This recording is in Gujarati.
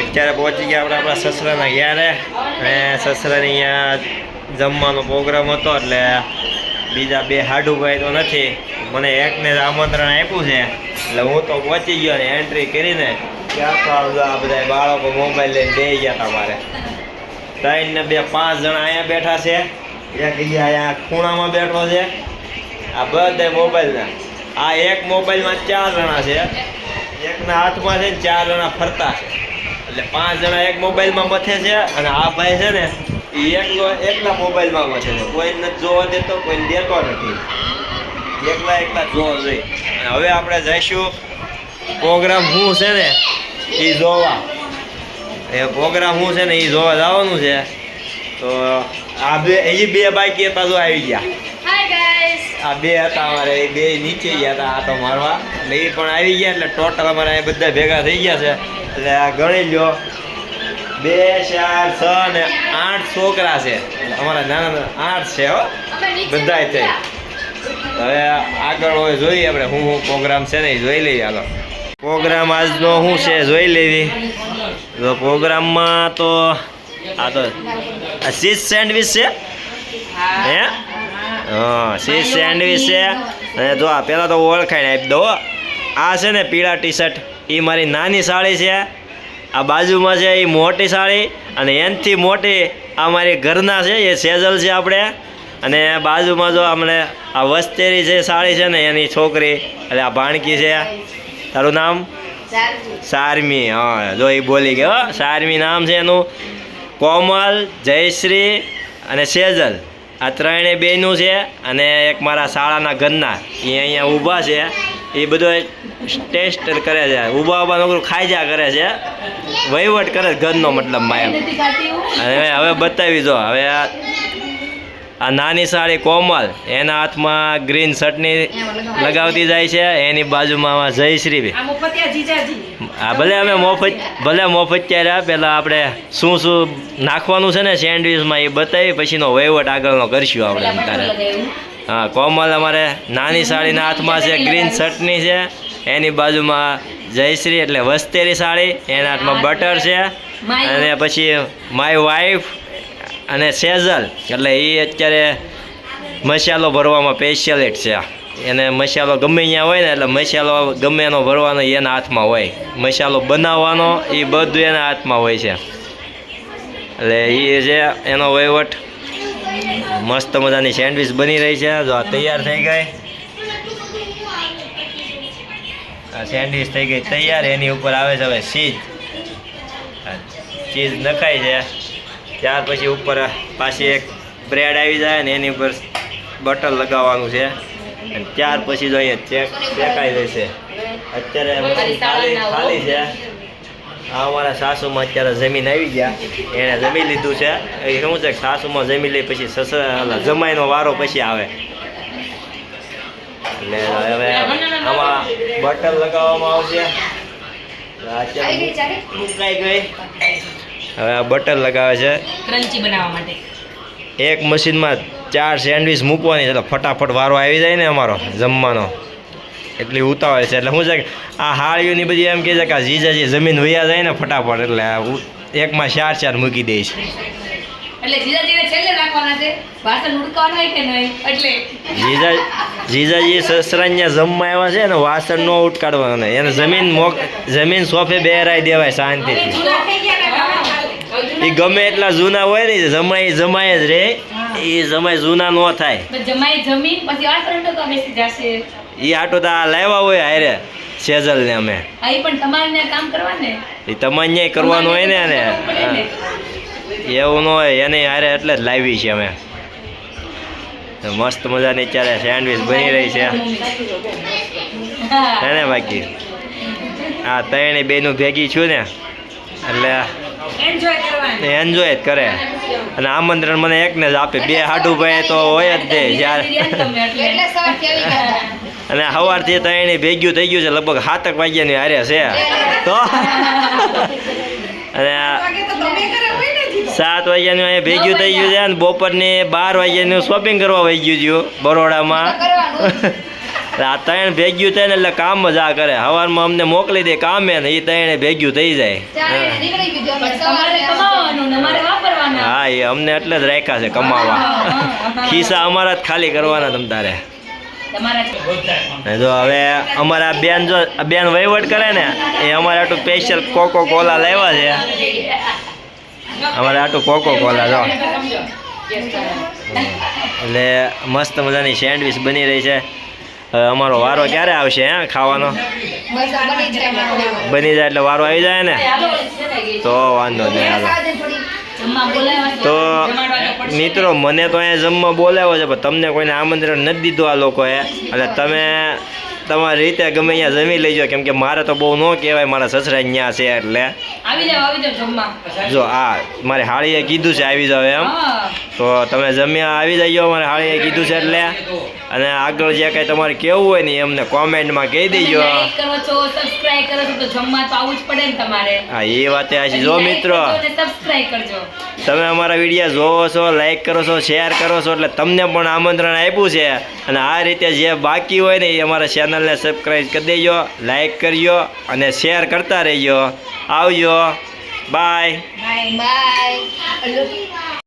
અત્યારે પહોંચી ગયા આપણે આપણા સસરાના ઘેરે. અને સસરાની અહીંયા જમવાનો પ્રોગ્રામ હતો એટલે બીજા બે હાડુભાઈ તો નથી. મને એકને આમંત્રણ આપ્યું છે. એટલે હું તો પહોંચી ગયો ને એન્ટ્રી કરીને આ બધા બાળકો મોબાઈલ લઈને બે ગયા હતા મારે. ને બે પાંચ જણા અહીંયા બેઠા છે. એક અહીંયા ખૂણામાં બેઠો છે. આ બધા મોબાઈલના આ એક મોબાઈલમાં ચાર જણા છે. એકના હાથમાં છે ને ચાર જણા ફરતા એટલે પાંચ જણા એક મોબાઈલમાં મથે છે અને આ ભાઈ છે ને એ એકલો એકલા મોબાઈલમાં મથે છે. કોઈ નથી જોવા દેતો, કોઈને દેતો નથી. એકલા એકલા જોવા જોઈએ. અને હવે આપણે જઈશું પ્રોગ્રામ શું છે ને એ જોવા. એ પ્રોગ્રામ શું છે ને એ જોવા જવાનું છે. તો આ બે એ બે બાઈક એ તો આવી ગયા. આ બે હતા અમારે એ બે નીચે ગયા હતા આ તો મારવા. એટલે એ પણ આવી ગયા એટલે ટોટલ અમારે અહીંયા બધા ભેગા થઈ ગયા છે. એટલે આ ગણી લ્યો. બે ચાર છ ને આઠ છોકરા છે. અમારા નાના આઠ છે હો. બધા થઈ. હવે આગળ હોય જોઈએ આપણે હું હું પ્રોગ્રામ છે ને એ જોઈ લઈએ આગળ. પ્રોગ્રામ આજનો શું છે જોઈ લેવી. તો પ્રોગ્રામમાં તો આ તો આ ચીઝ સેન્ડવિચ છે? હે? હા સી સેન્ડવિચ છે? અને જો આ પહેલાં તો ઓળખાણ આપી દો આ છે ને પીળા ટી શર્ટ એ મારી નાની સાડી છે. આ બાજુમાં છે એ મોટી સાડી અને એનથી મોટી આ મારી ઘરના છે, એ સેજલ છે આપણે. અને બાજુમાં જો અમને આ વસ્તેરી છે સાડી છે ને એની છોકરી, એટલે આ ભાણકી છે. તારું નામ? સારમી. હા, જો એ બોલી ગયો. સારમી નામ છે એનું. કોમલ, જયશ્રી અને સેજલ. આ ત્રણેય બેનું છે અને એક મારા શાળાના ઘરના. એ અહીંયા ઊભા છે. એ બધો ટેસ્ટ કરે છે. ઊભા ઊભા નોકરું ખાઈ જા કરે છે. વહીવટ કરે ઘરનો ખાતી હું. અને હવે બતાવી દો હવે આ નાની સાડી કોમલ એના હાથમાં ગ્રીન શર્ટની લગાવતી જાય છે એની બાજુમાં જયશ્રી આ હા ભલે અમે મોફત ભલે મોફત ત્યારે પહેલાં આપણે શું શું નાખવાનું છે ને સેન્ડવિચમાં એ બતાવી પછીનો વહીવટ આગળનો કરશું આપણે તારે. હા કોમલ અમારે નાની સાડીના હાથમાં છે ગ્રીન શર્ટની છે એની બાજુમાં જયશ્રી એટલે વસ્તેરી સાડી એના હાથમાં બટર છે અને પછી માય વાઈફ અને સેઝલ, એટલે એ અત્યારે મસાલો ભરવામાં સ્પેશિયલિટ છે. એને મસાલો ગમે ત્યાં હોય ને, એટલે મસાલો ગમે એનો ભરવાનો એના હાથમાં હોય. મસાલો બનાવવાનો, એ બધું એના હાથમાં હોય છે. એટલે એ છે એનો વહીવટ. મસ્ત મજાની સેન્ડવિચ બની રહી છે. જો આ તૈયાર થઈ ગઈ. આ સેન્ડવિચ થઈ ગઈ તૈયાર. એની ઉપર આવે છે હવે ચીઝ ચીઝ નખાય છે. ત્યાર પછી ઉપર પાછી એક બ્રેડ આવી જાય ને એની ઉપર બટર લગાવવાનું છે. અને ત્યાર પછી જો અહીંયા ચેક, ચેકાઈ જશે. અત્યારે ખાલી ખાલી છે. અમારા સાસુમાં અત્યારે જમીન આવી ગયા. એણે જમી લીધું છે. એ શું છે? સાસુમાં જમી લે પછી સસરા જમાઈનો વારો પછી આવે. એટલે હવે આમાં બટર લગાવવામાં આવશે. અત્યારે ગઈ. હવે આ બટર લગાવે છે. ક્રન્ચી બનાવવા માટે. એક મશીનમાં ચાર સેન્ડવિચ મૂકવાની એટલે ફટાફટ વારો આવી જાય ને અમારો જમવાનો. એટલી ઉતાવળ છે એટલે શું છે કે આ હાળીઓની બધી એમ કહે છે કે જીજાજી જમીન વૈયા જાય ને ફટાફટ એટલે એકમાં ચાર ચાર મૂકી દે છે. જીજા જીજાજી સસરાને જમવા આવ્યા છે ને વાસણ નો ઉટકાડવાનું એને જમીન જમીન સોફે બેરાઈ દેવાય શાંતિથી. એ ગમે એટલા જૂના હોય ને જમાય જમાય જ રે. એ જમાય જૂના ન થાય. બેસી જશે. એ આટો તો આ લાવ્યા હોય હારે સેજલ ને અમે. હા પણ તમારે કામ એ તમારે કરવાનું હોય ને એને કરવું પડે ને. હા. એવું ન હોય એને હારે એટલે જ લાવી છે અમે. મસ્ત મજાની અત્યારે સેન્ડવિચ બની રહી છે. હે ને બાકી? આ ત્રણેય બેનું ભેગી છું ને. એટલે એન્જોય જ કરે. અને આમંત્રણ મને એકને જ આપે. બે હાડુ ભાઈ તો હોય જ દે જ્યારે. અને સવારથી તો એને ભેગ્યું થઈ ગયું છે લગભગ સાતક વાગ્યાની હારે છે. તો અને સાત વાગ્યાનું અહીંયા ભેગ્યું થઈ ગયું છે અને બપોરની બાર વાગ્યાનું શોપિંગ કરવા વહી ગયું છું બરોડામાં. આ ત્રણ ભેગ્યું થાય ને એટલે કામ જ આ કરે. સવારમાં અમને મોકલી દે કામે ને એ ત્રણે ભેગ્યું થઈ જાય. હા. એ અમને એટલે જ રાખ્યા છે કમાવા. ખિસ્સા અમારા જ ખાલી કરવાના તમ તારે. જો. હવે અમારા બેન જો આ બેન વહીવટ કરે ને એ અમારે આટલું સ્પેશિયલ કોકો કોલા લાવ્યા છે. અમારે આટલું કોકો કોલા જો. એટલે મસ્ત મજાની સેન્ડવિચ બની રહી છે. અમારો વારો ક્યારે આવશે હે ખાવાનો? બની જાય એટલે વારો આવી જાય ને? તો વાંધો નહીં હાલો. તો. મિત્રો મને તો અહીંયા જમવા બોલાવ્યો છે પણ તમને કોઈને આમંત્રણ નથી દીધું આ લોકોએ. એટલે તમે તમારી રીતે ગમે અહીંયા જમી લેજો કેમ કે મારે તો બહુ ન કહેવાય મારા સસરા અહીંયા છે એટલે. જો આ મારે હાળીએ કીધું છે આવી જાવ એમ. તો તમે જમ્યા આવી જજો મારે હાળીએ કીધું છે એટલે. અને આગળ જે કાંઈ તમારે કેવું હોય ને એ અમને કોમેન્ટમાં કહી દેજો. લાઈક કરો છો સબસ્ક્રાઇબ કરો છો તો જમવા તો આવું જ પડે ને તમારે. હા એ વાતે આ છે. જો મિત્રો સબસ્ક્રાઇબ કરજો. તમે અમારા વીડિયો જોવો છો લાઈક કરો છો શેર કરો છો એટલે તમને પણ આમંત્રણ આપ્યું છે. અને આ રીતે જે બાકી હોય ને એ અમારા ચેનલને સબસ્ક્રાઈબ કરી દેજો લાઈક કરજો અને શેર કરતા રહેજો. આવજો. Bye bye bye